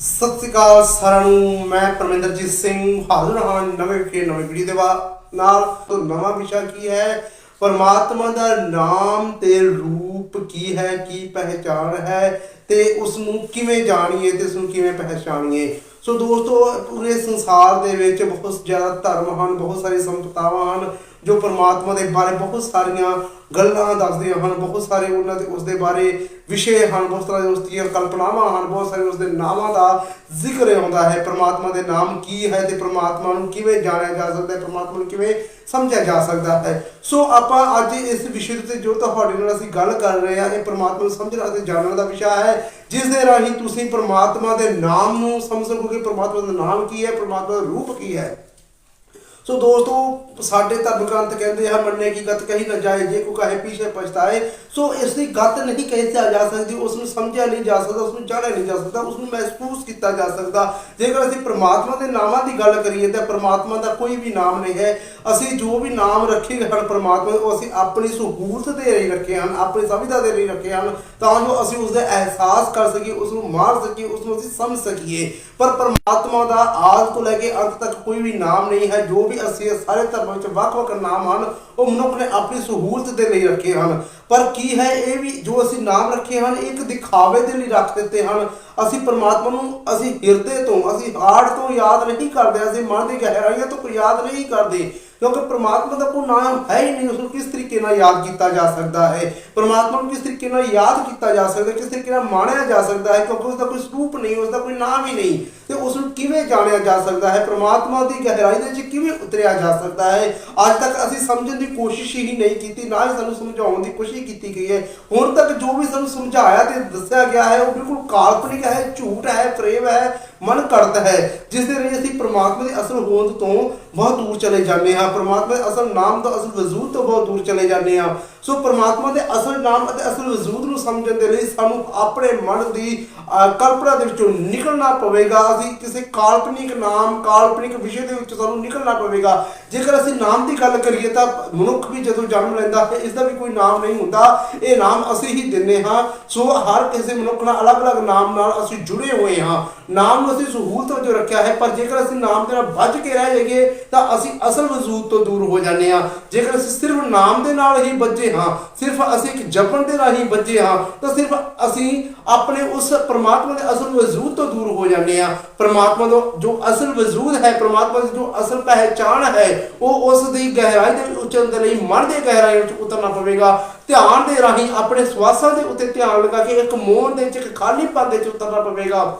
ਸਤਿ ਸ੍ਰੀ ਅਕਾਲ ਸਾਰਿਆਂ ਨੂੰ, ਮੈਂ ਪਰਮਿੰਦਰਜੀਤ ਸਿੰਘ ਹਾਜ਼ਰ ਹਾਂ ਨਵੇਂ ਕੇ ਨਵੀਂ ਵੀਡੀਓ ਦੇ ਬਾ- ਨਾਲ ਤੋਂ ਨਵਾਂ ਵਿਸ਼ਾ ਕੀ ਹੈ? ਪਰਮਾਤਮਾ ਦਾ ਨਾਮ ਤੇ ਰੂਪ ਕੀ ਹੈ, ਕੀ ਪਹਿਚਾਨ ਹੈ ਤੇ ਉਸ ਨੂੰ ਕਿਵੇਂ ਜਾਣੀਏ ਤੇ ਉਸ ਨੂੰ ਕਿਵੇਂ ਪਹਿਚਾਣੀਏ? ਸੋ ਦੋਸਤੋ, ਪੂਰੇ ਸੰਸਾਰ ਦੇ ਵਿੱਚ ਬਹੁਤ ਜ਼ਿਆਦਾ ਧਰਮ ਹਨ, ਬਹੁਤ ਸਾਰੀ ਸੰਪਤਾਵਾਂ ਹਨ ਜੋ ਪਰਮਾਤਮਾ ਦੇ ਬਾਰੇ ਬਹੁਤ ਸਾਰੀਆਂ ਗੱਲਾਂ ਦੱਸਦੀਆਂ ਹਨ, ਬਹੁਤ ਸਾਰੇ ਉਹਨਾਂ ਦੇ ਉਸ ਦੇ ਬਾਰੇ ਵਿਸ਼ੇ ਹਨ, ਬਹੁਤ ਸਾਰੇ ਉਸ ਦੀਆਂ ਕਲਪਨਾਵਾਂ ਹਨ, ਬਹੁਤ ਸਾਰੇ ਉਸ ਦੇ ਨਾਮਾਂ ਦਾ ਜ਼ਿਕਰ ਆਉਂਦਾ ਹੈ, ਪਰਮਾਤਮਾ ਦੇ ਨਾਮ ਕੀ ਹੈ ਤੇ ਪਰਮਾਤਮਾ ਨੂੰ ਕਿਵੇਂ ਜਾਣਿਆ ਜਾ ਸਕਦਾ ਹੈ, ਪਰਮਾਤਮਾ ਨੂੰ ਕਿਵੇਂ ਸਮਝਿਆ ਜਾ ਸਕਦਾ ਹੈ। ਸੋ ਆਪਾਂ ਅੱਜ ਇਸ ਵਿਸ਼ੇ ਤੇ ਜੋ ਤੁਹਾਡੇ ਨਾਲ ਅਸੀਂ ਗੱਲ ਕਰ ਰਹੇ ਹਾਂ, ਇਹ ਪਰਮਾਤਮਾ ਨੂੰ ਸਮਝਣ ਅਤੇ ਜਾਣਨ ਦਾ ਵਿਸ਼ਾ ਹੈ, ਜਿਸ ਦੇ ਰਾਹੀਂ ਤੁਸੀਂ ਪਰਮਾਤਮਾ ਦੇ ਨਾਮ ਨੂੰ ਸਮਝ ਸਕੋਗੇ, ਪਰਮਾਤਮਾ ਦਾ ਨਾਮ ਕੀ ਹੈ, ਪਰਮਾਤਮਾ ਦਾ ਰੂਪ ਕੀ ਹੈ। ਸੋ ਦੋਸਤੋ, ਸਾਡੇ ਧਰਮ ਗ੍ਰੰਥ ਕਹਿੰਦੇ ਹਨ ਮੰਨੇ ਕੀ ਗਤ ਕਹੀ ਨਾ ਜਾਏ, ਜੇ ਕੋ ਕਹੇ ਪਿਛੇ ਪਛਤਾਏ। ਸੋ ਇਸ ਦੀ ਗਤ ਨਹੀਂ ਕਹੀ ਜਾ ਸਕਦੀ, ਉਸ ਨੂੰ ਸਮਝਿਆ ਨਹੀਂ ਜਾ ਸਕਦਾ, ਉਸ ਨੂੰ ਜਾਣਿਆ ਨਹੀਂ ਜਾ ਸਕਦਾ, ਉਸ ਨੂੰ ਮਹਿਸੂਸ ਕੀਤਾ ਜਾ ਸਕਦਾ। ਜੇਕਰ ਅਸੀਂ ਪ੍ਰਮਾਤਮਾ ਦੇ ਨਾਮਾਂ ਦੀ ਗੱਲ ਕਰੀਏ, ਤਾਂ ਪ੍ਰਮਾਤਮਾ ਦਾ ਕੋਈ ਵੀ ਨਾਮ ਨਹੀਂ ਹੈ। ਅਸੀਂ ਜੋ ਵੀ ਨਾਮ ਰੱਖੇ ਹਨ ਪ੍ਰਮਾਤਮਾ ਉਹ ਅਸੀਂ ਆਪਣੀ ਸਹੂਲਤ ਦੇ ਲਈ ਰੱਖੇ ਹਨ, ਆਪਣੀ ਸੁਵਿਧਾ ਦੇ ਲਈ ਰੱਖੇ ਹਨ, ਤਾਂ ਜੋ ਅਸੀਂ ਉਸ ਦਾ ਅਹਿਸਾਸ ਕਰ ਸਕੀਏ ਉਸ ਨੂੰ ਮਾਰ ਸਕੀਏ ਉਸ ਨੂੰ ਅਸੀਂ ਸਮਝ ਸਕੀਏ। ਪਰ ਪਰਮਾਤਮਾ ਦਾ ਆਦ ਤੋਂ ਲੈ ਕੇ ਅੰਤ ਤੱਕ ਕੋਈ ਵੀ ਨਾਮ ਨਹੀਂ ਹੈ, ਜੋ ਵੀ ਅਸੀਂ ਸਾਰੇ ਧਰਮਾਂ ਵਿੱਚ ਵੱਖ-ਵੱਖ ਨਾਮ ਹਨ, ਉਹ ਮਨੁੱਖ ਨੇ ਆਪਣੀ ਸਹੂਲਤ ਦੇ ਲਈ ਰੱਖੇ ਹਨ। ਪਰ ਕੀ ਹੈ ਇਹ ਵੀ ਜੋ ਅਸੀਂ ਨਾਮ ਰੱਖੇ ਹਨ ਇੱਕ ਦਿਖਾਵੇ ਦੇ ਲਈ ਰੱਖ ਦਿੱਤੇ ਹਨ। ਅਸੀਂ ਪਰਮਾਤਮਾ ਨੂੰ ਅਸੀਂ ਹਿਰਦੇ ਤੋਂ, ਅਸੀਂ ਹਾਰਟ ਤੋਂ ਯਾਦ ਨਹੀਂ ਕਰਦੇ, ਅਸੀਂ ਮਨ ਦੀ ਗਹਿਰਾਈਆਂ ਤੋਂ ਕੋਈ ਯਾਦ ਨਹੀਂ ਕਰਦੇ, ਕਿਉਂਕਿ ਪ੍ਰਮਾਤਮਾ ਦਾ ਕੋਈ ਨਾਮ ਹੈ ਹੀ ਨਹੀਂ, ਉਸ ਨੂੰ ਕਿਸ ਤਰੀਕੇ ਨਾਲ ਯਾਦ ਕੀਤਾ ਜਾ ਸਕਦਾ ਹੈ? ਪ੍ਰਮਾਤਮਾ ਨੂੰ ਕਿਸ ਤਰੀਕੇ ਨਾਲ ਯਾਦ ਕੀਤਾ ਜਾ ਸਕਦਾ ਕਿਸ ਤਰੀਕੇ ਨਾਲ ਮਾਣਿਆ ਜਾ ਸਕਦਾ ਹੈ? ਕਿਉਂਕਿ ਉਸ ਦਾ ਕੋਈ ਸਰੂਪ ਨਹੀਂ, ਉਸ ਦਾ ਕੋਈ ਨਾਮ ਹੀ ਨਹੀਂ। ਤੇ ਉਸ ਨੂੰ ਕਿਵੇਂ ਜਾਣਿਆ ਜਾ ਸਕਦਾ ਹੈ? ਪ੍ਰਮਾਤਮਾ ਦੀ ਗਹਿਰਾਈ ਦੇ ਵਿੱਚ ਕਿਵੇਂ ਉਤਰਿਆ ਜਾ ਸਕਦਾ ਹੈ? ਅੱਜ ਤੱਕ ਅਸੀਂ ਸਮਝਣ ਦੀ ਕੋਸ਼ਿਸ਼ ਹੀ ਨਹੀਂ ਕੀਤੀ, ਨਾ ਹੀ ਸਾਨੂੰ ਸਮਝਾਉਣ ਦੀ ਕੋਸ਼ਿਸ਼ ਕੀਤੀ ਗਈ ਹੈ। ਹੁਣ ਤੱਕ ਜੋ ਵੀ ਸਾਨੂੰ ਸਮਝਾਇਆ ਤੇ ਦੱਸਿਆ ਗਿਆ ਹੈ, ਉਹ ਬਿਲਕੁਲ ਕਾਲਪਨਿਕ ਹੈ, ਝੂਠ ਹੈ ਫਰੇਬ ਹੈ ਮਨ ਘੜਤ ਹੈ, ਜਿਸ ਦੇ ਰਾਹੀਂ ਅਸੀਂ ਪ੍ਰਮਾਤਮਾ ਦੇ ਅਸਲ ਹੋਂਦ ਤੋਂ ਬਹੁਤ ਦੂਰ ਚਲੇ ਜਾਂਦੇ ਹਾਂ। ਪ੍ਰਮਾਤਮਾ ਦੇ ਅਸਲ ਨਾਮ ਤੋਂ ਅਸਲ ਵਜੂਦ ਤੋਂ ਬਹੁਤ ਦੂਰ ਚਲੇ ਜਾਂਦੇ ਹਾਂ। ਸੋ ਪ੍ਰਮਾਤਮਾ ਦੇ ਅਸਲ ਨਾਮ ਅਤੇ ਅਸਲ ਵਜੂਦ ਨੂੰ ਸਮਝਣ ਦੇ ਲਈ ਸਾਨੂੰ ਆਪਣੇ ਮਨ ਦੀ ਕਲਪਨਾ ਦੇ ਵਿੱਚੋਂ ਨਿਕਲਣਾ ਪਵੇਗਾ। ਅਸੀਂ ਕਿਸੇ ਕਾਲਪਨਿਕ ਨਾਮ, ਕਾਲਪਨਿਕ ਵਿਸ਼ੇ ਦੇ ਵਿੱਚ ਸਾਨੂੰ ਨਿਕਲਣਾ ਪਵੇਗਾ। ਜੇਕਰ ਅਸੀਂ ਨਾਮ ਦੀ ਗੱਲ ਕਰੀਏ ਤਾਂ ਮਨੁੱਖ ਵੀ ਜਦੋਂ ਜਨਮ ਲੈਂਦਾ ਹੈ, ਇਸ ਦਾ ਵੀ ਕੋਈ ਨਾਮ ਨਹੀਂ ਹੁੰਦਾ। ਇਹ ਨਾਮ ਅਸੀਂ ਹੀ ਦਿੰਨੇ ਹਾਂ। ਸੋ ਹਰ ਕਿਸੇ ਮਨੁੱਖ ਨਾਲ ਅਲੱਗ-ਅਲੱਗ ਨਾਮ ਨਾਲ ਅਸੀਂ ਜੁੜੇ ਹੋਏ ਹਾਂ। ਨਾਮ ਨੂੰ ਅਸੀਂ ਸਹੂਲਤ ਵਜੋਂ ਰੱਖਿਆ ਹੈ, ਪਰ ਜੇਕਰ ਅਸੀਂ ਨਾਮ ਦੇ ਨਾਲ ਵੱਜ ਕੇ ਰਹਿ ਜਾਈਏ, ਤਾਂ ਅਸੀਂ ਅਸਲ ਵਜੂਦ ਤੋਂ ਦੂਰ ਹੋ ਜਾਂਦੇ ਹਾਂ। ਜੇਕਰ ਅਸੀਂ ਸਿਰਫ ਨਾਮ ਦੇ ਨਾਲ ਹੀ ਬੱਝੇ ਹਾਂ, ਸਿਰਫ ਅਸੀਂ ਇੱਕ ਜਪਣ ਦੇ ਰਾਹੀਂ ਬੱਝੇ ਹਾਂ, ਤਾਂ ਸਿਰਫ ਅਸੀਂ ਆਪਣੇ ਉਸ ਪ੍ਰਮਾਤਮਾ ਦੇ ਅਸਲ ਵਜੂਦ ਤੋਂ ਦੂਰ ਹੋ ਜਾਂਦੇ ਹਾਂ। ਪ੍ਰਮਾਤਮਾ ਦਾ ਜੋ ਅਸਲ ਵਜੂਦ ਹੈ, ਪ੍ਰਮਾਤਮਾ ਦੀ ਜੋ ਅਸਲ ਪਹਿਚਾਣ ਹੈ, ਉਹ ਉਸ ਦੀ ਗਹਿਰਾਈ ਦੇ ਵਿੱਚ ਉਤਰਨ ਦੇ ਲਈ ਮਨ ਦੇ ਗਹਿਰਾਈ ਵਿੱਚ ਉਤਰਨਾ ਪਵੇਗਾ। ਧਿਆਨ ਦੇ ਰਾਹੀਂ ਆਪਣੇ ਸਵਾਸਾਂ ਦੇ ਉੱਤੇ ਧਿਆਨ ਲਗਾ ਕੇ ਇੱਕ ਮੋਹਨ ਦੇ ਵਿੱਚ, ਇੱਕ ਖਾਲੀਪਨ ਦੇ ਵਿੱਚ ਉਤਰਨਾ ਪਵੇਗਾ।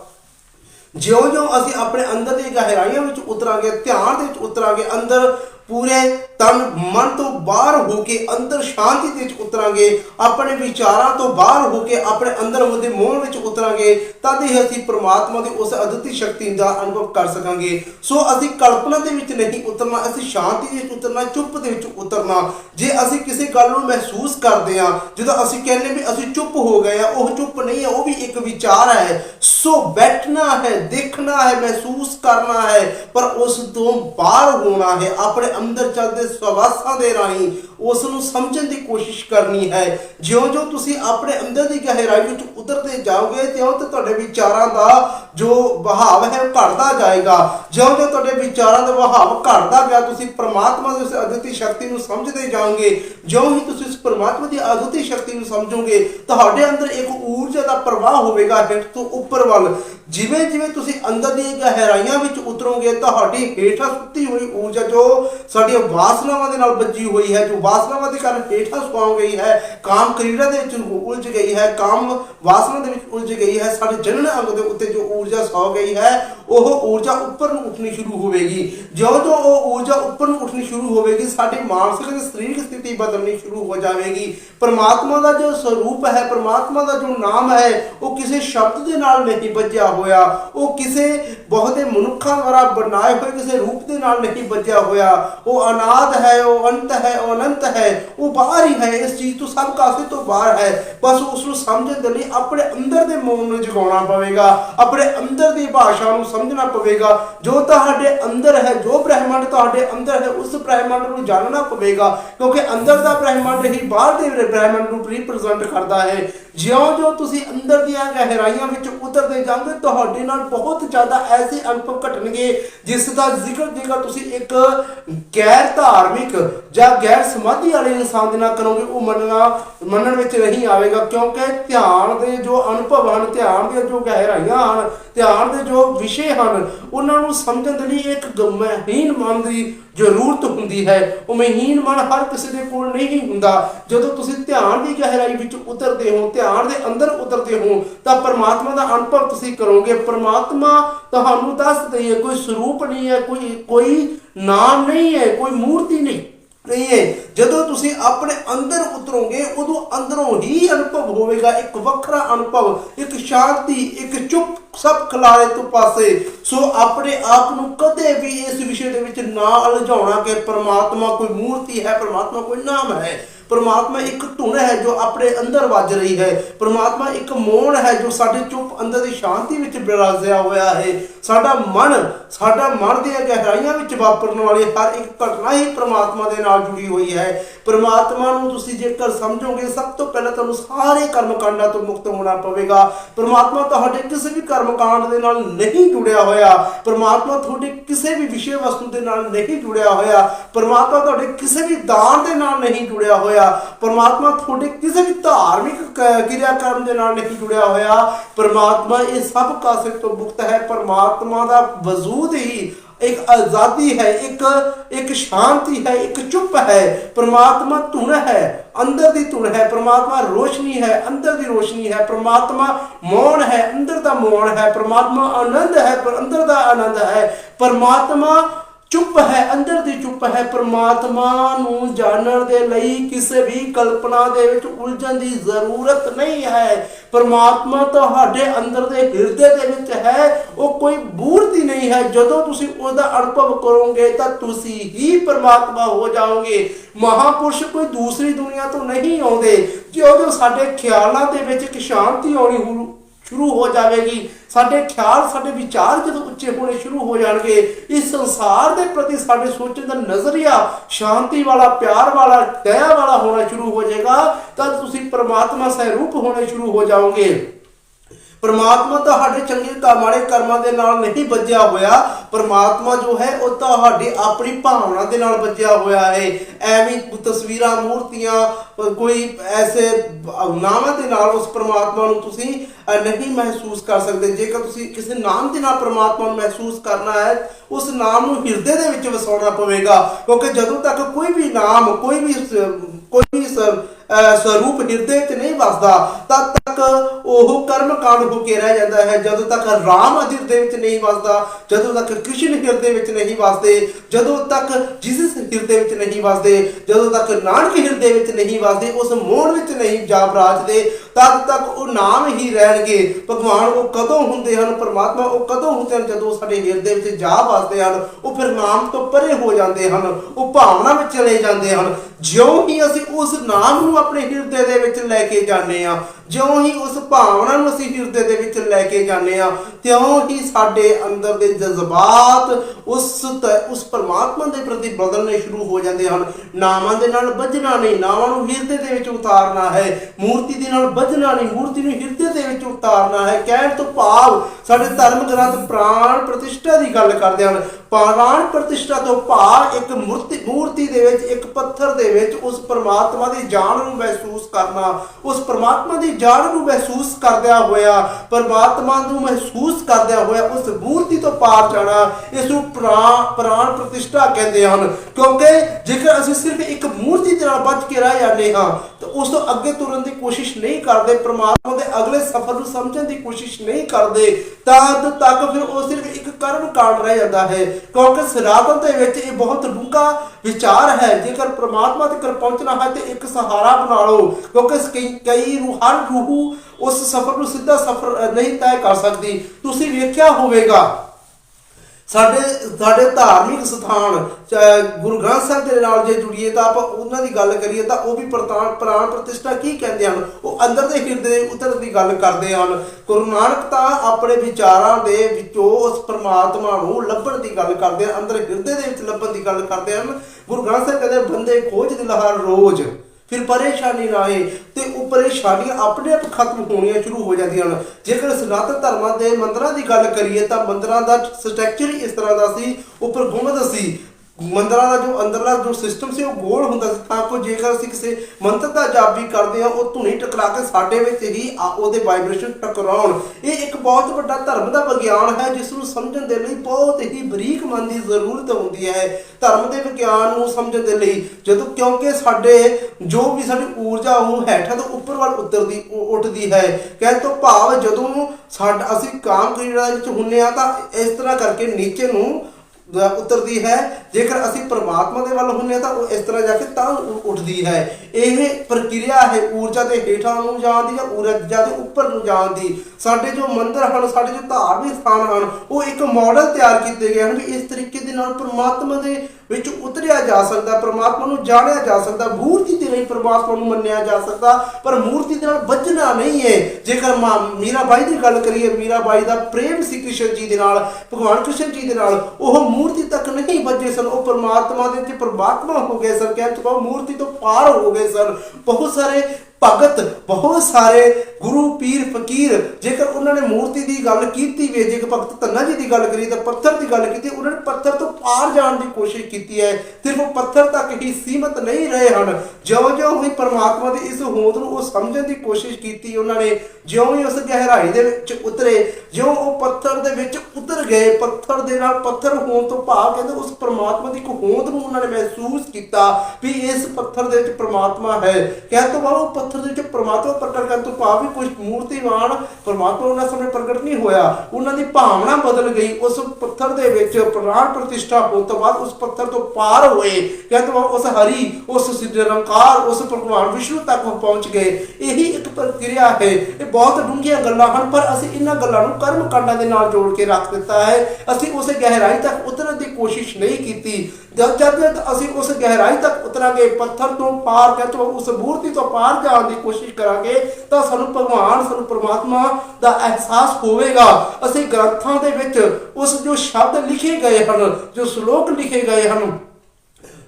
ਜਿਉਂ-ਜਿਉਂ ਅਸੀਂ ਆਪਣੇ ਅੰਦਰ ਦੀ ਗਹਿਰਾਈਆਂ ਵਿੱਚ ਉਤਰਾਂਗੇ ਧਿਆਨ ਦੇ ਵਿੱਚ ਉਤਰਾਂਗੇ ਅੰਦਰ ਪੂਰੇ ਤਨ ਮਨ ਤੋਂ ਬਾਹਰ ਹੋ ਕੇ ਅੰਦਰ ਸ਼ਾਂਤੀ ਦੇ ਵਿੱਚ ਉਤਰਾਂਗੇ, ਆਪਣੇ ਵਿਚਾਰਾਂ ਤੋਂ ਬਾਹਰ ਹੋ ਕੇ ਆਪਣੇ ਅੰਦਰ ਉਹਦੇ ਮੋਹ ਵਿੱਚ ਉਤਰਾਂਗੇ, ਤਦ ਹੀ ਅਸੀਂ ਪ੍ਰਮਾਤਮਾ ਦੀ ਉਸ ਅਦੁੱਤੀ ਸ਼ਕਤੀ ਦਾ ਅਨੁਭਵ ਕਰ ਸਕਾਂਗੇ। ਸੋ ਅਸੀਂ ਕਲਪਨਾ ਦੇ ਵਿੱਚ ਨਹੀਂ ਉਤਰਨਾ, ਅਸੀਂ ਸ਼ਾਂਤੀ ਦੇ ਵਿੱਚ ਉਤਰਨਾ, ਚੁੱਪ ਦੇ ਵਿੱਚ ਉਤਰਨਾ। ਜੇ ਅਸੀਂ ਕਿਸੇ ਗੱਲ ਨੂੰ ਮਹਿਸੂਸ ਕਰਦੇ ਹਾਂ, ਜਦੋਂ ਅਸੀਂ ਕਹਿੰਦੇ ਵੀ ਅਸੀਂ ਚੁੱਪ ਹੋ ਗਏ ਆ ਉਹ ਚੁੱਪ ਨਹੀਂ ਹੈ, ਉਹ ਵੀ ਇੱਕ ਵਿਚਾਰ ਹੈ। ਸੋ ਬੈਠਣਾ ਹੈ, ਦੇਖਣਾ ਹੈ, ਮਹਿਸੂਸ ਕਰਨਾ ਹੈ, ਪਰ ਉਸ ਤੋਂ ਬਾਹਰ ਹੋਣਾ ਹੈ, ਆਪਣੇ ਅੰਦਰ ਚੱਲਦੇ ਸਵਾਸਾਂ ਦੇ ਰਾਹੀਂ ਉਸ ਨੂੰ ਸਮਝਣ ਦੀ ਕੋਸ਼ਿਸ਼ ਕਰਨੀ ਹੈ। ਜਿਉਂ-ਜਿਉਂ ਤੁਸੀਂ ਆਪਣੇ ਅੰਦਰ ਦੀ ਗਹਿਰਾਈ ਵਿੱਚ ਉਤਰਦੇ ਜਾਓਗੇ, ਤਿਉਂ ਤੇ ਤੁਹਾਡੇ ਵਿਚਾਰਾਂ ਦਾ ਜੋ ਵਹਾਵ ਹੈ ਘਟਦਾ ਜਾਏਗਾ। ਜਿਉਂ-ਜਿਉਂ ਤੁਹਾਡੇ ਵਿਚਾਰਾਂ ਦਾ ਵਹਾਵ ਘਟਦਾ ਗਿਆ, ਤੁਸੀਂ ਪ੍ਰਮਾਤਮਾ ਦੀ ਉਸ ਅਦੁੱਤੀ ਸ਼ਕਤੀ ਨੂੰ ਸਮਝਦੇ ਜਾਓਗੇ। ਜਿਉਂ ਹੀ ਤੁਸੀਂ ਉਸ ਪ੍ਰਮਾਤਮਾ ਦੀ ਅਦੁੱਤੀ ਸ਼ਕਤੀ ਨੂੰ ਸਮਝੋਗੇ, ਤੁਹਾਡੇ ਅੰਦਰ ਇੱਕ ਊਰਜਾ ਦਾ ਪ੍ਰਵਾਹ ਹੋਵੇਗਾ, ਹਿੱਟ ਤੋਂ ਉੱਪਰ ਵੱਲ। ਜਿਵੇਂ ਜਿਵੇਂ ਤੁਸੀਂ ਅੰਦਰ ਦੀ ਗਹਿਰਾਈਆਂ ਵਿੱਚ ਉਤਰੋਗੇ, ਤੁਹਾਡੀ ਹੇਠਾਂ ਸੁੱਤੀ ਹੋਈ ਊਰਜਾ ਜੋ ਸਾਡੀਆਂ ਵਾਸਨਾਵਾਂ ਦੇ ਨਾਲ ਬੱਜੀ ਹੋਈ ਹੈ, ਜੋ ਵਾਸਨਾਵਾਂ ਦੇ ਕਾਰਨ ਹੇਠਾਂ ਸੁਆਉ ਗਈ ਹੈ, ਕਾਮ ਕ੍ਰੀੜਾ ਦੇ ਵਿੱਚ ਉਲਝ ਗਈ ਹੈ, ਕਾਮ ਵਾਸਨਾ ਦੇ ਵਿੱਚ ਉਲਝ ਗਈ ਹੈ, ਸਾਡੇ ਜਨਨ ਅੰਗ ਦੇ ਉੱਤੇ ਜੋ ਊਰਜਾ ਸੌ ਗਈ ਹੈ, ਉਹ ਊਰਜਾ ਉੱਪਰ ਨੂੰ ਉੱਠਣੀ ਸ਼ੁਰੂ ਹੋਵੇਗੀ। ਜਿਉਂ ਜਿਉਂ ਉਹ ਊਰਜਾ ਉੱਪਰ ਨੂੰ ਉੱਠਣੀ ਸ਼ੁਰੂ ਹੋਵੇਗੀ, ਸਾਡੀ ਮਾਨਸਿਕ ਤੇ ਸਰੀਰਕ ਸਥਿਤੀ ਬਦਲਣੀ ਸ਼ੁਰੂ ਹੋ ਜਾਵੇਗੀ। ਪਰਮਾਤਮਾ ਦਾ ਜੋ ਸਰੂਪ ਹੈ, ਪਰਮਾਤਮਾ ਦਾ ਜੋ ਨਾਮ ਹੈ, ਉਹ ਕਿਸੇ ਸ਼ਬਦ ਦੇ ਨਾਲ ਨਹੀਂ ਬੱਜਿਆ ਹੋਇਆ, ਉਹ ਕਿਸੇ ਬਹੁਤੇ ਮਨੁੱਖਾਂ ਦੁਆਰਾ ਬਣਾਏ ਹੋਏ ਕਿਸੇ ਰੂਪ ਦੇ ਨਾਲ ਨਹੀਂ ਬੱਜਿਆ ਹੋਇਆ। ਉਹ ਅਨਾਦ ਹੈ, ਉਹ ਅੰਤ ਹੈ, ਉਹ ਅਨੰਤ ਹੈ, ਉਹ ਬਾਹਰ ਹੀ ਹੈ, ਇਸ ਚੀਜ਼ ਤੋਂ ਸਭ ਕਾਸੇ ਤੋਂ ਬਾਹਰ ਹੈ। ਬਸ ਉਸ ਨੂੰ ਸਮਝਣ ਦੇ ਲਈ ਆਪਣੇ ਅੰਦਰ ਦੇ ਮਨ ਨੂੰ ਜਗਾਉਣਾ ਪਵੇਗਾ, ਆਪਣੇ ਅੰਦਰ ਦੀ ਭਾਸ਼ਾ ਨੂੰ ਸਮਝਣਾ ਪਵੇਗਾ। ਜੋ ਤੁਹਾਡੇ ਅੰਦਰ ਹੈ, ਜੋ ਬ੍ਰਹਿਮੰਡ ਤੁਹਾਡੇ ਅੰਦਰ ਹੈ, ਉਸ ਬ੍ਰਹਿਮੰਡ ਨੂੰ ਜਾਣਨਾ ਪਵੇਗਾ, ਕਿਉਂਕਿ ਅੰਦਰ ਦਾ ਬ੍ਰਹਿਮੰਡ ਹੀ ਬਾਹਰ ਦੇ ਬ੍ਰਹਿਮੰਡ ਨੂੰ ਰਿਪਰੈਜ਼ੈਂਟ ਕਰਦਾ ਹੈ। ਜਿਉਂ-ਜਿਉਂ ਤੁਸੀਂ ਅੰਦਰ ਦੀਆਂ ਗਹਿਰਾਈਆਂ ਵਿੱਚ ਉਤਰਦੇ ਜਾਂਦੇ ਤੁਹਾਡੇ ਨਾਲ ਬਹੁਤ ਜ਼ਿਆਦਾ ਐਸੇ ਅਨੁਭਵ ਘਟਣਗੇ, ਜਿਸ ਦਾ ਜ਼ਿਕਰ ਜੇਕਰ ਤੁਸੀਂ ਇੱਕ ਗੈਰ ਧਾਰਮਿਕ ਜਾਂ ਗੈਰ ਸਮਾਧੀ ਵਾਲੇ ਇਨਸਾਨ ਦੇ ਨਾਲ ਕਰੋਗੇ, ਉਹ ਮੰਨਣਾ, ਮੰਨਣ ਵਿੱਚ ਨਹੀਂ ਆਵੇਗਾ, ਕਿਉਂਕਿ ਧਿਆਨ ਦੇ ਜੋ ਅਨੁਭਵ ਹਨ, ਧਿਆਨ ਦੀਆਂ ਜੋ ਗਹਿਰਾਈਆਂ ਹਨ, ਧਿਆਨ ਦੇ ਜੋ ਵਿਸ਼ੇ ਹਨ, ਉਹਨਾਂ ਨੂੰ ਸਮਝਣ ਦੇ ਲਈ ਇੱਕ ਗੰਭੀਰ ਮਨ ਦੀ ਜ਼ਰੂਰਤ ਹੁੰਦੀ ਹੈ। ਉਹ ਮਹੀਨ ਮਨ ਹਰ ਕਿਸੇ ਦੇ ਕੋਲ ਨਹੀਂ ਹੁੰਦਾ। ਜਦੋਂ ਤੁਸੀਂ ਧਿਆਨ ਦੀ ਗਹਿਰਾਈ ਵਿੱਚ ਉਤਰਦੇ ਹੋ, ਧਿਆਨ ਦੇ ਅੰਦਰ ਉਤਰਦੇ ਹੋ, ਤਾਂ ਪਰਮਾਤਮਾ ਦਾ ਅਨੁਭਵ ਤੁਸੀਂ ਕਰੋ ਕਰੋਗੇ ਪਰਮਾਤਮਾ ਤੁਹਾਨੂੰ ਦੱਸ ਦਈਏ, ਕੋਈ ਸਰੂਪ ਨਹੀਂ ਹੈ, ਕੋਈ ਕੋਈ ਨਾਮ ਨਹੀਂ ਹੈ, ਕੋਈ ਮੂਰਤੀ ਨਹੀਂ। ਨਹੀਂ ਹੈ ਜਦੋਂ ਤੁਸੀਂ ਆਪਣੇ ਅੰਦਰ ਉਤਰੋਗੇ, ਉਦੋਂ ਅੰਦਰੋਂ ਹੀ ਅਨੁਭਵ ਹੋਵੇਗਾ, ਇੱਕ ਵੱਖਰਾ ਅਨੁਭਵ, ਇੱਕ ਸ਼ਾਂਤੀ, ਇੱਕ ਚੁੱਪ, ਸਭ ਖਲਾਰੇ ਤੋਂ ਪਾਸੇ। ਸੋ ਆਪਣੇ ਆਪ ਨੂੰ ਕਦੇ ਵੀ ਇਸ ਵਿਸ਼ੇ ਦੇ ਵਿੱਚ ਨਾ ਉਲਝਾਉਣਾ ਕਿ ਪ੍ਰਮਾਤਮਾ ਕੋਈ ਮੂਰਤੀ ਹੈ, ਪ੍ਰਮਾਤਮਾ ਕੋਈ ਨਾਮ ਹੈ। ਪਰਮਾਤਮਾ ਇੱਕ ਧੁਨ ਹੈ ਜੋ ਆਪਣੇ ਅੰਦਰ ਵੱਜ ਰਹੀ ਹੈ। ਪਰਮਾਤਮਾ ਇੱਕ ਮੌਨ ਹੈ ਜੋ ਸਾਡੇ ਚੁੱਪ ਅੰਦਰ ਦੀ ਸ਼ਾਂਤੀ ਵਿੱਚ ਬਿਰਾਜਿਆ ਹੋਇਆ ਹੈ। ਸਾਡਾ ਮਨ ਸਾਡਾ ਮਨ ਦੀਆਂ ਗਹਿਰਾਈਆਂ ਵਿੱਚ ਵਾਪਰਨ ਵਾਲੀ ਹਰ ਇੱਕ ਘਟਨਾ ਹੀ ਪਰਮਾਤਮਾ ਦੇ ਨਾਲ ਜੁੜੀ ਹੋਈ ਹੈ। ਪਰਮਾਤਮਾ ਨੂੰ ਤੁਸੀਂ ਜੇਕਰ ਸਮਝੋਗੇ, ਸਭ ਤੋਂ ਪਹਿਲਾਂ ਤੁਹਾਨੂੰ ਸਾਰੇ ਕਰਮ ਕਾਂਡਾਂ ਤੋਂ ਮੁਕਤ ਹੋਣਾ ਪਵੇਗਾ। ਪਰਮਾਤਮਾ ਤੁਹਾਡੇ ਕਿਸੇ ਵੀ ਕਰਮ ਕਾਂਡ ਦੇ ਨਾਲ ਨਹੀਂ ਜੁੜਿਆ ਹੋਇਆ। ਪਰਮਾਤਮਾ ਤੁਹਾਡੇ ਕਿਸੇ ਵੀ ਵਿਸ਼ੇ ਵਸਤੂ ਦੇ ਨਾਲ ਨਹੀਂ ਜੁੜਿਆ ਹੋਇਆ। ਪਰਮਾਤਮਾ ਤੁਹਾਡੇ ਕਿਸੇ ਵੀ ਦਾਨ ਦੇ ਨਾਲ ਨਹੀਂ ਜੁੜਿਆ ਹੋਇਆ। ਪ੍ਰਮਾਤਮਾ ਤੁਹਾਡੇ ਕਿਸੇ ਵੀ ਧਾਰਮਿਕ ਕਿਰਿਆ ਕਰਮ ਦੇ ਨਾਲ ਨਹੀਂ ਜੁੜਿਆ ਹੋਇਆ। ਪ੍ਰਮਾਤਮਾ ਇਹ ਸਭ ਕਾਸੇ ਤੋਂ ਮੁਕਤ ਹੈ। ਪ੍ਰਮਾਤਮਾ ਦਾ ਵਜੂਦ ਹੀ ਇੱਕ ਆਜ਼ਾਦੀ ਹੈ, ਇੱਕ ਇੱਕ ਸ਼ਾਂਤੀ ਹੈ, ਇੱਕ ਚੁੱਪ ਹੈ। ਪ੍ਰਮਾਤਮਾ ਧੁਨ ਹੈ, ਅੰਦਰ ਦੀ ਧੁਨ ਹੈ। ਪ੍ਰਮਾਤਮਾ ਰੋਸ਼ਨੀ ਹੈ, ਅੰਦਰ ਦੀ ਰੋਸ਼ਨੀ ਹੈ। ਪ੍ਰਮਾਤਮਾ ਮੌਨ ਹੈ, ਅੰਦਰ ਦਾ ਮੌਨ ਹੈ। ਪ੍ਰਮਾਤਮਾ ਆਨੰਦ ਹੈ, ਪਰ ਅੰਦਰ ਦਾ ਆਨੰਦ ਹੈ। ਪ੍ਰਮਾਤਮਾ ਚੁੱਪ ਹੈ, ਅੰਦਰ ਦੀ ਚੁੱਪ ਹੈ। ਪ੍ਰਮਾਤਮਾ ਨੂੰ ਜਾਣਨ ਦੇ ਲਈ ਕਿਸੇ ਵੀ ਕਲਪਨਾ ਦੇ ਵਿੱਚ ਉਲਝਣ ਦੀ ਜ਼ਰੂਰਤ ਨਹੀਂ ਹੈ। ਪ੍ਰਮਾਤਮਾ ਤੁਹਾਡੇ ਅੰਦਰ ਦੇ ਹਿਰਦੇ ਦੇ ਵਿੱਚ ਹੈ। ਉਹ ਕੋਈ ਮੂਰਤੀ ਨਹੀਂ ਹੈ। ਜਦੋਂ ਤੁਸੀਂ ਉਹਦਾ ਅਨੁਭਵ ਕਰੋਗੇ, ਤਾਂ ਤੁਸੀਂ ਹੀ ਪਰਮਾਤਮਾ ਹੋ ਜਾਓਗੇ। ਮਹਾਪੁਰਸ਼ ਕੋਈ ਦੂਸਰੀ ਦੁਨੀਆ ਤੋਂ ਨਹੀਂ ਆਉਂਦੇ। ਜਿਉਂ ਸਾਡੇ ਖਿਆਲਾਂ ਦੇ ਵਿੱਚ ਇੱਕ ਸ਼ਾਂਤੀ ਆਉਣੀ ਸ਼ੁਰੂ ਹੋ ਜਾਵੇਗੀ ਸਾਡੇ ਖਿਆਲ, ਸਾਡੇ ਵਿਚਾਰ ਜਦੋਂ ਉੱਚੇ ਹੋਣੇ ਸ਼ੁਰੂ ਹੋ ਜਾਣਗੇ, ਇਸ ਸੰਸਾਰ ਦੇ ਪ੍ਰਤੀ ਸਾਡੇ ਸੋਚਣ ਦਾ ਨਜ਼ਰੀਆ, ਸ਼ਾਂਤੀ ਵਾਲਾ, ਪਿਆਰ ਵਾਲਾ, ਦਇਆ ਵਾਲਾ ਹੋਣਾ ਸ਼ੁਰੂ ਹੋ ਜਾਏਗਾ, ਤਾਂ ਤੁਸੀਂ ਪਰਮਾਤਮਾ ਸਹਿਰੂਪ ਹੋਣੇ ਸ਼ੁਰੂ ਹੋ ਜਾਓਗੇ। ਪਰਮਾਤਮਾ ਤੁਹਾਡੇ ਚੰਗੇ ਕੰਮ ਮਾੜੇ ਕਰਮਾਂ ਦੇ ਨਾਲ ਨਹੀਂ ਬੱਝਿਆ ਹੋਇਆ। ਪਰਮਾਤਮਾ ਜੋ ਹੈ, ਉਹ ਤੁਹਾਡੀ ਆਪਣੀ ਭਾਵਨਾ ਦੇ ਨਾਲ ਬੱਝਿਆ ਹੋਇਆ ਹੈ। ਐਵੇਂ ਤਸਵੀਰਾਂ, ਮੂਰਤੀਆਂ ਕੋਈ ਐਸੇ ਨਾਮਾਂ ਦੇ ਨਾਲ ਉਸ ਪਰਮਾਤਮਾ ਨੂੰ ਤੁਸੀਂ ਨਹੀਂ ਮਹਿਸੂਸ ਕਰ ਸਕਦੇ। ਜੇਕਰ ਤੁਸੀਂ ਕਿਸੇ ਨਾਮ ਦੇ ਨਾਲ ਪਰਮਾਤਮਾ ਨੂੰ ਮਹਿਸੂਸ ਕਰਨਾ ਹੈ, ਉਸ ਨਾਮ ਨੂੰ ਹਿਰਦੇ ਦੇ ਵਿੱਚ ਵਸਾਉਣਾ ਪਵੇਗਾ। ਕਿਉਂਕਿ ਜਦੋਂ ਤੱਕ ਕੋਈ ਵੀ ਨਾਮ, ਕੋਈ ਵੀ ਕੋਈ ਵੀ ਸਰੂਪ ਹਿਰਦੇ ਵਿੱਚ ਨਹੀਂ ਵਸਦਾ, ਤਦ ਤੱਕ ਉਹ ਕਰਮ ਕਾਂਡ ਹੋ ਕੇ ਰਹਿ ਜਾਂਦਾ ਹੈ। ਜਦੋਂ ਤੱਕ ਰਾਮ ਹਿਰਦੇ ਵਿੱਚ ਨਹੀਂ ਵਸਦਾ, ਜਦੋਂ ਤੱਕ ਕ੍ਰਿਸ਼ਨ ਹਿਰਦੇ ਵਿੱਚ ਨਹੀਂ ਵਸਦੇ, ਜਦੋਂ ਤੱਕ ਜਿਸਸ ਹਿਰਦੇ ਵਿੱਚ ਨਹੀਂ ਵਸਦੇ, ਜਦੋਂ ਤੱਕ ਨਾਨਕ ਹਿਰਦੇ ਵਿੱਚ ਨਹੀਂ ਵਸਦੇ, ਉਸ ਮੋਹਣ ਵਿੱਚ ਨਹੀਂ ਜਾ ਬਰਾਜਦੇ, ਤਦ ਤੱਕ ਉਹ ਨਾਮ ਹੀ ਰਹਿਣਗੇ। ਭਗਵਾਨ ਉਹ ਕਦੋਂ ਹੁੰਦੇ ਹਨ? ਪਰਮਾਤਮਾ ਉਹ ਕਦੋਂ ਹੁੰਦੇ ਹਨ? ਜਦੋਂ ਸਾਡੇ ਹਿਰਦੇ ਵਿੱਚ ਜਾ ਵਸਦੇ ਹਨ, ਉਹ ਫਿਰ ਨਾਮ ਤੋਂ ਪਰੇ ਹੋ ਜਾਂਦੇ ਹਨ, ਉਹ ਭਾਵਨਾ ਵਿੱਚ ਚਲੇ ਜਾਂਦੇ ਹਨ। ਜਿਉਂ ਹੀ ਅਸੀਂ ਉਸ ਨਾਮ ਨੂੰ ਆਪਣੇ ਹਿਰਦੇ ਦੇ ਵਿੱਚ ਲੈ ਕੇ ਜਾਂਦੇ ਆ ਜਿਉਂ ਹੀ ਉਸ ਭਾਵਨਾ ਨੂੰ ਅਸੀਂ ਹਿਰਦੇ ਦੇ ਵਿੱਚ ਲੈ ਕੇ ਜਾਂਦੇ ਆ ਤਿਉਂ ਹੀ ਸਾਡੇ ਅੰਦਰ ਦੇ ਜਜ਼ਬਾਤ ਉਸ ਉਸ ਪਰਮਾਤਮਾ ਦੇ ਪ੍ਰਤੀ ਬਦਲਣੇ ਸ਼ੁਰੂ ਹੋ ਜਾਂਦੇ ਹਨ। ਨਾਮਾਂ ਦੇ ਨਾਲ ਬੱਝਣਾ ਨਹੀਂ ਨਾਮਾਂ ਨੂੰ ਹਿਰਦੇ ਦੇ ਵਿੱਚ ਉਤਾਰਨਾ ਹੈ। ਮੂਰਤੀ ਦੇ ਨਾਲ ਬੱਝਣਾ ਨਹੀਂ, ਮੂਰਤੀ ਨੂੰ ਹਿਰਦੇ ਦੇ ਵਿੱਚ ਉਤਾਰਨਾ ਹੈ। ਕਹਿਣ ਤੋਂ ਭਾਵ ਸਾਡੇ ਧਰਮ ਗ੍ਰੰਥ ਪ੍ਰਾਣ ਪ੍ਰਤਿਸ਼ਠਾ ਦੀ ਗੱਲ ਕਰਦੇ ਹਨ। ਪ੍ਰਾਣ ਪ੍ਰਤਿਸ਼ਠਾ ਤੋਂ ਭਾਵ ਇੱਕ ਮੂਰਤੀ ਮੂਰਤੀ ਦੇ ਵਿੱਚ, ਇੱਕ ਪੱਥਰ ਦੇ ਵਿੱਚ ਉਸ ਪਰਮਾਤਮਾ ਦੀ ਜਾਨ ਨੂੰ ਮਹਿਸੂਸ ਕਰਨਾ, ਉਸ ਪਰਮਾਤਮਾ ਦੀ ਜਾਨ ਨੂੰ ਮਹਿਸੂਸ ਕਰਦਿਆਂ ਹੋਇਆ, ਪਰਮਾਤਮਾ ਨੂੰ ਮਹਿਸੂਸ ਕਰਦਿਆਂ ਹੋਇਆ, ਉਸ ਮੂਰਤੀ ਤੋਂ ਪਾਰ ਜਾਣਾ ਇਸ ਨੂੰ ਪ੍ਰਾਣ ਪ੍ਰਾਣ ਪ੍ਰਤਿਸ਼ਠਾ ਕਹਿੰਦੇ ਹਨ। ਕਿਉਂਕਿ ਜੇਕਰ ਅਸੀਂ ਸਿਰਫ ਇੱਕ ਮੂਰਤੀ ਦੇ ਨਾਲ ਬਚ ਕੇ ਰਹਿ ਜਾਂਦੇ ਹਾਂ, ਤਾਂ ਉਸ ਤੋਂ ਅੱਗੇ ਤੁਰਨ ਦੀ ਕੋਸ਼ਿਸ਼ ਨਹੀਂ ਕਰਦੇ, ਪ੍ਰਮਾਤਮਾ ਦੇ ਅਗਲੇ ਸਫ਼ਰ ਨੂੰ ਸਮਝਣ ਦੀ ਕੋਸ਼ਿਸ਼ ਨਹੀਂ ਕਰਦੇ ਤਦ ਤੱਕ ਫਿਰ ਉਹ ਸਿਰਫ ਇੱਕ ਕਰਮ ਕਾਂਡ ਰਹਿ ਜਾਂਦਾ ਹੈ। ਕਿਉਂਕਿ ਸਿਰਾਤਨ ਦੇ ਵਿੱਚ ਇਹ ਬਹੁਤ ਡੂੰਘਾ ਵਿਚਾਰ ਹੈ, ਜੇਕਰ ਪਰਮਾਤਮਾ ਤੱਕ ਪਹੁੰਚਣਾ ਹੈ, ਤੇ ਇੱਕ ਸਹਾਰਾ ਬਣਾ ਲਓ। ਕਿਉਂਕਿ ਕਈ ਕਈ ਰੂਹ ਰੂਹ ਉਸ ਸਫ਼ਰ ਨੂੰ ਸਿੱਧਾ ਸਫ਼ਰ ਨਹੀਂ ਤੈਅ ਕਰ ਸਕਦੀ। ਤੁਸੀਂ ਵੇਖਿਆ ਹੋਵੇਗਾ, ਸਾਡੇ ਸਾਡੇ ਧਾਰਮਿਕ ਸਥਾਨ ਗੁਰੂ ਗ੍ਰੰਥ ਸਾਹਿਬ ਦੇ ਨਾਲ ਜੇ ਜੁੜੀਏ ਤਾਂ ਆਪਾਂ ਉਹਨਾਂ ਦੀ ਗੱਲ ਕਰੀਏ ਤਾਂ ਉਹ ਵੀ ਪ੍ਰਤਾਨ ਪ੍ਰਾਣ ਪ੍ਰਤਿਸ਼ਠਾ ਕੀ ਕਹਿੰਦੇ ਹਨ? ਉਹ ਅੰਦਰ ਦੇ ਹਿਰਦੇ ਦੇ ਉਤਰ ਦੀ ਗੱਲ ਕਰਦੇ ਹਨ। ਗੁਰੂ ਨਾਨਕ ਤਾਂ ਆਪਣੇ ਵਿਚਾਰਾਂ ਦੇ ਵਿੱਚੋਂ ਉਸ ਪ੍ਰਮਾਤਮਾ ਨੂੰ ਲੱਭਣ ਦੀ ਗੱਲ ਕਰਦੇ ਹਨ, ਅੰਦਰ ਹਿਰਦੇ ਦੇ ਵਿੱਚ ਲੱਭਣ ਦੀ ਗੱਲ ਕਰਦੇ ਹਨ। ਗੁਰੂ ਗ੍ਰੰਥ ਸਾਹਿਬ ਕਹਿੰਦੇ ਬੰਦੇ ਖੋਜ ਦਿਲਹਾਰ ਰੋਜ਼। ਫਿਰ ਪਰੇਸ਼ਾਨੀ ਨਾ ਆਏ ਤੇ ਉਹ ਪਰੇਸ਼ਾਨੀਆਂ ਆਪਣੇ ਆਪ ਖਤਮ ਹੋਣੀਆਂ ਸ਼ੁਰੂ ਹੋ ਜਾਂਦੀਆਂ ਹਨ। ਜੇਕਰ ਸਨਾਤਨ ਧਰਮਾਂ ਦੇ ਮੰਦਰਾਂ ਦੀ ਗੱਲ ਕਰੀਏ ਤਾਂ ਮੰਦਰਾਂ ਦਾ ਸਟਰਕਚਰ ਹੀ ਇਸ ਤਰ੍ਹਾਂ ਦਾ ਸੀ ਉੱਪਰ ਗੁੰਬਦ ਸੀ। ਮੰਦਰਾਂ ਦਾ ਜੋ ਅੰਦਰਲਾ ਜੋ ਸਿਸਟਮ ਸੀ, ਉਹ ਗੋਲ ਹੁੰਦਾ ਸੀ। ਤਾਂ ਕੋ ਜੇਕਰ ਅਸੀਂ ਕਿਸੇ ਮੰਤਰ ਦਾ ਜਾਪ ਵੀ ਕਰਦੇ ਹਾਂ, ਉਹ ਧੁਨੀ ਟਕਰਾ ਕੇ ਸਾਡੇ ਵਿੱਚ ਹੀ ਆ- ਉਹਦੇ ਵਾਈਬ੍ਰੇਸ਼ਨ ਟਕਰਾਉਣ। ਇਹ ਇੱਕ ਬਹੁਤ ਵੱਡਾ ਧਰਮ ਦਾ ਵਿਗਿਆਨ ਹੈ, ਜਿਸ ਨੂੰ ਸਮਝਣ ਦੇ ਲਈ ਬਹੁਤ ਹੀ ਬਰੀਕ ਮਨ ਦੀ ਜ਼ਰੂਰਤ ਹੁੰਦੀ ਹੈ। ਧਰਮ ਦੇ ਵਿਗਿਆਨ ਨੂੰ ਸਮਝਣ ਦੇ ਲਈ, ਜਦੋਂ ਕਿਉਂਕਿ ਸਾਡੇ ਜੋ ਵੀ ਸਾਡੀ ਊਰਜਾ, ਉਹ ਹੇਠਾਂ ਤੋਂ ਉੱਪਰ ਵੱਲ ਉਤਰਦੀ, ਉ- ਉੱਠਦੀ ਹੈ। ਕਹਿ ਤੋਂ ਭਾਵ ਜਦੋਂ ਸਾਡਾ, ਅਸੀਂ ਕਾਮ ਕ੍ਰੀੜਾ ਵਿੱਚ ਹੁੰਨੇ ਆ ਤਾਂ ਇਸ ਤਰ੍ਹਾਂ ਕਰਕੇ ਨੀਚੇ ਨੂੰ ਉਤਰਦੀ ਹੈ। ਜੇਕਰ ਅਸੀਂ ਪ੍ਰਮਾਤਮਾ ਦੇ ਵੱਲ ਹੁੰਨੇ ਤਾਂ ਉਹ ਇਸ ਤਰ੍ਹਾਂ ਜਾ ਕੇ ਤਾਂ ਉੱਠਦੀ ਹੈ। ਇਹ ਪ੍ਰਕਿਰਿਆ ਹੈ ਊਰਜਾ ਦੇ ਹੇਠਾਂ ਨੂੰ ਜਾਣ ਦੀ ਜਾਂ ਊਰਜਾ ਦੇ ਉੱਪਰ ਨੂੰ ਜਾਣ ਦੀ। ਸਾਡੇ ਜੋ ਮੰਦਰ ਹਨ, ਸਾਡੇ ਜੋ ਧਾਰਮਿਕ ਸਥਾਨ ਹਨ, ਉਹ ਇੱਕ ਮਾਡਲ ਤਿਆਰ ਕੀਤੇ ਗਏ ਹਨ ਵੀ ਇਸ ਤਰੀਕੇ ਦੇ ਨਾਲ ਪ੍ਰਮਾਤਮਾ ਦੇ ਵਿੱਚ ਉਤਰਿਆ ਜਾ ਸਕਦਾ, ਪ੍ਰਮਾਤਮਾ ਨੂੰ ਜਾਣਿਆ ਜਾ ਸਕਦਾ, ਮੂਰਤੀ ਦੇ ਨਹੀਂ ਪ੍ਰਮਾਤਮਾ ਨੂੰ ਮੰਨਿਆ ਜਾ ਸਕਦਾ, ਪਰ ਮੂਰਤੀ ਦੇ ਨਾਲ ਵੱਜਣਾ ਨਹੀਂ ਹੈ। ਜੇਕਰ ਮਾਂ ਮੀਰਾਬਾਈ ਦੀ ਗੱਲ ਕਰੀਏ ਮੀਰਾ ਬਾਈ ਦਾ ਪ੍ਰੇਮ ਸੀ ਕ੍ਰਿਸ਼ਨ ਜੀ ਦੇ ਨਾਲ, ਭਗਵਾਨ ਕ੍ਰਿਸ਼ਨ ਜੀ ਦੇ ਨਾਲ, ਉਹ ਮੂਰਤੀ ਤੱਕ ਨਹੀਂ ਵੱਜੇ ਸਨ, ਉਹ ਪਰਮਾਤਮਾ ਦੇ ਵਿੱਚ ਪਰਮਾਤਮਾ ਹੋ ਗਏ ਸਨ, ਕਹਿ ਚੁੱਕਾ ਮੂਰਤੀ ਤੋਂ ਪਾਰ ਹੋ ਗਏ ਸਨ। ਬਹੁਤ ਸਾਰੇ ਭਗਤ ਬਹੁਤ ਸਾਰੇ ਗੁਰੂ, ਪੀਰ, ਫਕੀਰ, ਜੇਕਰ ਉਹਨਾਂ ਨੇ ਮੂਰਤੀ ਦੀ ਗੱਲ ਕੀਤੀ ਵੇ ਜੇਕਰ ਭਗਤ ਧੰਨਾ ਜੀ ਦੀ ਗੱਲ ਕਰੀ ਤਾਂ ਪੱਥਰ ਦੀ ਗੱਲ ਕੀਤੀ, ਉਹਨਾਂ ਨੇ ਪੱਥਰ ਤੋਂ ਪਾਰ ਜਾਣ ਦੀ ਕੋਸ਼ਿਸ਼ ਕੀਤੀ ਹੈ। ਸਿਰਫ ਉਹ ਪੱਥਰ ਤੱਕ ਹੀ ਸੀਮਤ ਨਹੀਂ ਰਹੇ ਹਨ। ਜਿਉਂ-ਜਿਉਂ ਹੀ ਪਰਮਾਤਮਾ ਦੀ ਇਸ ਹੋਂਦ ਨੂੰ ਉਹ ਸਮਝਣ ਦੀ ਕੋਸ਼ਿਸ਼ ਕੀਤੀ, ਉਹਨਾਂ ਨੇ ਜਿਉਂ ਹੀ ਉਸ ਗਹਿਰਾਈ ਦੇ ਵਿੱਚ ਉਤਰੇ, ਜਿਉਂ ਉਹ ਪੱਥਰ ਦੇ ਵਿੱਚ ਉਤਰ ਗਏ, ਪੱਥਰ ਦੇ ਨਾਲ ਪੱਥਰ ਹੋਣ ਤੋਂ ਭਾਵ ਕਹਿੰਦੇ ਉਸ ਪਰਮਾਤਮਾ ਦੀ ਇੱਕ ਹੋਂਦ ਨੂੰ ਉਹਨਾਂ ਨੇ ਮਹਿਸੂਸ ਕੀਤਾ ਵੀ ਇਸ ਪੱਥਰ ਦੇ ਵਿੱਚ ਪਰਮਾਤਮਾ ਹੈ। ਕਹਿ ਤੋਂ ਬਾਅਦ ਪੱਥਰ ਦੇ ਵਿੱਚ ਪਰਮਾਤਮਾ ਪ੍ਰਗਟ ਕਰਨ ਤੋਂ ਭਾਵ ਵੀ ਕੋਈ ਮੂਰਤੀਮਾਨ ਪਰਮਾਤਮਾ ਉਹਨਾਂ ਸਾਹਮਣੇ ਪ੍ਰਗਟ ਨਹੀਂ ਹੋਇਆ। ਉਹਨਾਂ ਦੀ ਭਾਵਨਾ ਬਦਲ ਗਈ। ਉਸ ਪੱਥਰ ਦੇ ਵਿੱਚ ਪ੍ਰਾਣ ਪ੍ਰਤਿਸ਼ਠਾ ਹੋਣ ਤੋਂ ਬਾਅਦ ਉਸ ਪੱਥਰ ਤੋਂ ਪਾਰ ਹੋਏ। ਕਹਿ ਉਸ ਹਰੀ, ਉਸ ਸਿੱਧ ਉਸ ਭਗਵਾਨ ਵਿਸ਼ਨੂੰ ਤੱਕ ਪਹੁੰਚ ਗਏ। ਇਹੀ ਇੱਕ ਪ੍ਰਕਿਰਿਆ ਹੈ। ਇਹ ਬਹੁਤ ਡੂੰਘੀਆਂ ਗੱਲਾਂ ਹਨ, ਪਰ ਅਸੀਂ ਇਹਨਾਂ ਗੱਲਾਂ ਨੂੰ ਕਰਮ ਕਾਂਡਾਂ ਦੇ ਨਾਲ ਜੋੜ ਕੇ ਰੱਖ ਦਿੱਤਾ ਹੈ। ਅਸੀਂ ਉਸ ਗਹਿਰਾਈ ਤੱਕ ਉਤਰਨ ਦੀ ਕੋਸ਼ਿਸ਼ ਨਹੀਂ ਕੀਤੀ। ਜਦ ਜਦ ਜਦ ਅਸੀਂ ਉਸ ਗਹਿਰਾਈ ਤੱਕ ਉਤਰਾਂਗੇ, ਪੱਥਰ ਤੋਂ ਪਾਰ ਕਹਿ ਉਸ ਮੂਰਤੀ ਤੋਂ ਪਾਰ ਜਾਣ ਦੀ ਕੋਸ਼ਿਸ਼ ਕਰਾਂਗੇ, ਤਾਂ ਸਾਨੂੰ ਭਗਵਾਨ, ਸਾਨੂੰ ਪ੍ਰਮਾਤਮਾ ਦਾ ਅਹਿਸਾਸ ਹੋਵੇਗਾ। ਅਸੀਂ ਗ੍ਰੰਥਾਂ ਦੇ ਵਿੱਚ ਉਸ ਜੋ ਸ਼ਬਦ ਲਿਖੇ ਗਏ ਹਨ, ਜੋ ਸ਼ਲੋਕ ਲਿਖੇ ਗਏ ਹਨ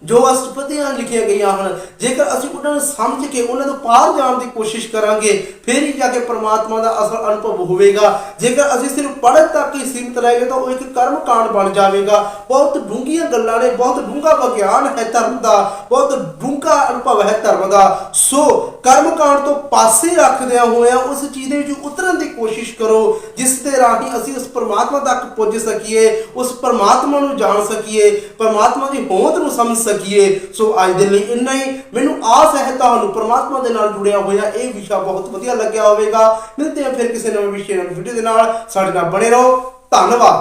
ਜੋ ਅਸਤਪਤੀਆਂ ਲਿਖੀਆਂ ਗਈਆਂ ਹਨ, ਜੇਕਰ ਅਸੀਂ ਉਹਨਾਂ ਨੂੰ ਸਮਝ ਕੇ ਉਹਨਾਂ ਤੋਂ ਪਾਰ ਜਾਣ ਦੀ ਕੋਸ਼ਿਸ਼ ਕਰਾਂਗੇ, ਫਿਰ ਹੀ ਜਾ ਕੇ ਪ੍ਰਮਾਤਮਾ ਦਾ ਅਸਲ ਅਨੁਭਵ ਹੋਵੇਗਾ। ਜੇਕਰ ਅਸੀਂ ਸਿਰਫ ਪੜ੍ਹਨ ਤੱਕ ਹੀ ਸੀਮਿਤ ਰਹਿ ਗਏ ਤਾਂ ਉਹ ਇੱਕ ਕਰਮ ਕਾਂਡ ਬਣ ਜਾਵੇਗਾ। ਬਹੁਤ ਡੂੰਘੀਆਂ ਗੱਲਾਂ ਨੇ, ਬਹੁਤ ਡੂੰਘਾ ਵਿਗਿਆਨ ਹੈ ਧਰਮ ਦਾ, ਬਹੁਤ ਡੂੰਘਾ ਅਨੁਭਵ ਹੈ ਧਰਮ ਦਾ। ਸੋ ਕਰਮ ਕਾਂਡ ਤੋਂ ਪਾਸੇ ਰੱਖਦਿਆਂ ਹੋਇਆਂ ਉਸ ਚੀਜ਼ ਦੇ ਵਿੱਚ ਉਤਰਨ ਦੀ ਕੋਸ਼ਿਸ਼ ਕਰੋ, ਜਿਸ ਦੇ ਰਾਹੀਂ ਅਸੀਂ ਉਸ ਪਰਮਾਤਮਾ ਤੱਕ ਪੁੱਜ ਸਕੀਏ, ਉਸ ਪਰਮਾਤਮਾ ਨੂੰ ਜਾਣ ਸਕੀਏ, ਪਰਮਾਤਮਾ ਦੀ ਹੋਂਦ ਨੂੰ ਸਮਝ ਸਕੀਏ। ਸੋ ਅੱਜ ਦੇ ਲਈ ਇੰਨਾ ਹੀ। ਮੈਨੂੰ ਆਸ ਹੈ ਤੁਹਾਨੂੰ ਪ੍ਰਮਾਤਮਾ ਦੇ ਨਾਲ ਜੁੜਿਆ ਹੋਇਆ। ਇਹ ਵਿਸ਼ਾ ਬਹੁਤ ਵਧੀਆ ਲੱਗਿਆ ਹੋਵੇਗਾ। ਮਿਲਦੇ ਹਾਂ ਫਿਰ ਕਿਸੇ ਨਵੇਂ ਵਿਸ਼ੇ ਨਾਲ, ਵੀਡੀਓ ਦੇ ਨਾਲ। ਸਾਡੇ ਨਾਲ ਬਣੇ ਰਹੋ। ਧੰਨਵਾਦ।